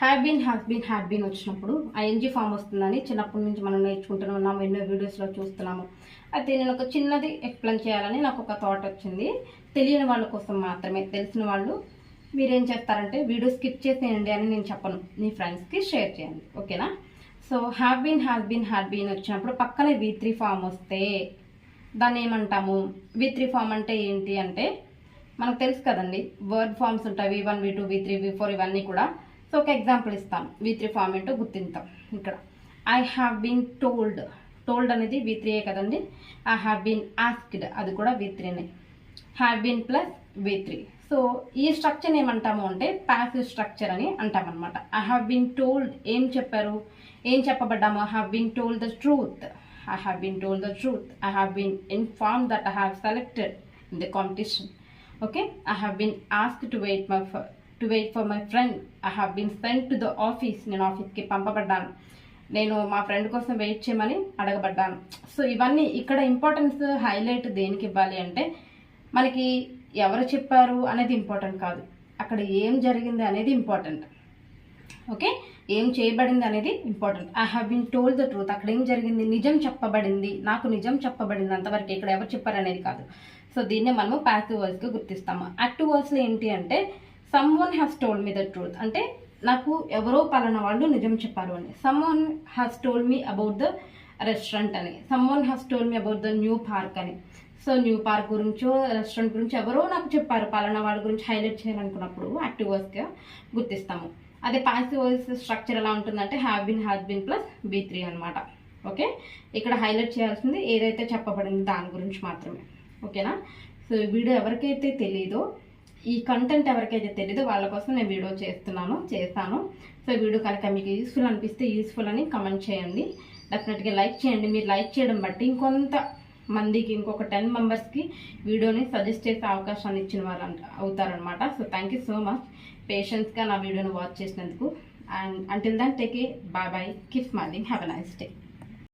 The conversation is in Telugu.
Have been has been had been వచ్చినప్పుడు ఐఎన్జీ ఫామ్ వస్తుందని చిన్నప్పటి నుంచి మనం నేర్చుకుంటూనే ఉన్నాము ఎన్నో వీడియోస్లో చూస్తున్నాము. అయితే నేను ఒక చిన్నది ఎక్స్ప్లెయిన్ చేయాలని నాకు ఒక థాట్ వచ్చింది. తెలియని వాళ్ళ కోసం మాత్రమే తెలిసిన వాళ్ళు మీరేం చేస్తారంటే వీడియో స్కిప్ చేసేయండి అని నేను చెప్పను. మీ ఫ్రెండ్స్కి షేర్ చేయండి ఓకేనా so have been has been had been వచ్చినప్పుడు పక్కనే వి త్రీ ఫామ్ వస్తే దాన్ని ఏమంటాము? వి త్రీ ఫామ్ అంటే ఏంటి అంటే మనకు తెలుసు కదండి వర్డ్ ఫామ్స్ ఉంటాయి V one V two V three V four ఇవన్నీ కూడా. సో ఒక ఎగ్జాంపుల్ ఇస్తాం వి త్రీ ఫామ్ ఏంటో గుర్తింతాం ఇక్కడ. I have been told told అనేది వి త్రీయే కదండి? ఐ హ్యావ్ బీన్ ఆస్క్డ్ అది కూడా V త్రీనే have been plus V three so ఈ స్ట్రక్చర్ ఏమంటాము అంటే ప్యాసివ్ స్ట్రక్చర్ అని అంటామన్నమాట ఐ హ్యావ్ బీన్ టోల్డ్ ఏం చెప్పారు? ఏం చెప్పబడ్డాము? I have been told the truth I have been told the truth I have been inform that I have selected in the competition okay I have been ask to wait my to wait for my friend I have been sent to the office నేను ఆఫీస్కి పంపబడ్డాను. నేను మా ఫ్రెండ్ కోసం వెయిట్ చేయమని అడగబడ్డాను. సో ఇవన్నీ ఇక్కడ ఇంపార్టెన్స్ హైలైట్ దేనికి ఇవ్వాలి అంటే మనకి ఎవరు చెప్పారు అనేది ఇంపార్టెంట్ కాదు. అక్కడ ఏం జరిగింది అనేది ఇంపార్టెంట్ ఓకే ఏం చేయబడింది అనేది important I have been told the truth అక్కడ ఏం జరిగింది? నిజం చెప్పబడింది. నాకు నిజం చెప్పబడింది. అంతవరకు ఇక్కడ ఎవరు చెప్పారు అనేది కాదు. సో దీన్నే మనము ప్యాసివ్ వర్డ్స్గా గుర్తిస్తాము. యాక్టివ్ వర్డ్స్లో ఏంటి అంటే someone has told me the truth అంటే నాకు ఎవరో పలానా వాళ్ళు నిజం చెప్పారు అని. Someone has told me about the restaurant అని. Someone has told me about the new park అని. సో న్యూ పార్క్ గురించో రెస్టారెంట్ గురించి ఎవరో నాకు చెప్పారు. పలానా వాళ్ళ గురించి హైలైట్ చేయాలనుకున్నప్పుడు యాక్టివ్ వర్స్గా గుర్తిస్తాము. అదే పాసివ్ వర్డ్స్ స్ట్రక్చర్ ఎలా ఉంటుందంటే have been has been plus V three అనమాట ఓకే ఇక్కడ హైలైట్ చేయాల్సింది ఏదైతే చెప్పబడింది దాని గురించి మాత్రమే. ఓకేనా సో వీడియో ఎవరికైతే తెలియదో ఈ కంటెంట్ ఎవరికైతే తెలీదో వాళ్ళ కోసం నేను వీడియో చేస్తున్నాను చేస్తాను సో వీడియో కనుక మీకు యూస్ఫుల్ అనిపిస్తే యూస్ఫుల్ అని కమెంట్ చేయండి. డెఫినెట్గా లైక్ చేయండి. మీరు లైక్ చేయడం బట్టి ఇంకొంత మందికి ఇంకొక టెన్ మెంబర్స్కి వీడియోని సజెస్ట్ చేసే అవకాశాన్ని ఇచ్చిన వారు అంట- అవుతారనమాట so thank you so much పేషెన్స్గా నా వీడియోని వాచ్ చేసినందుకు. And until then take a bye bye keep smiling have a nice day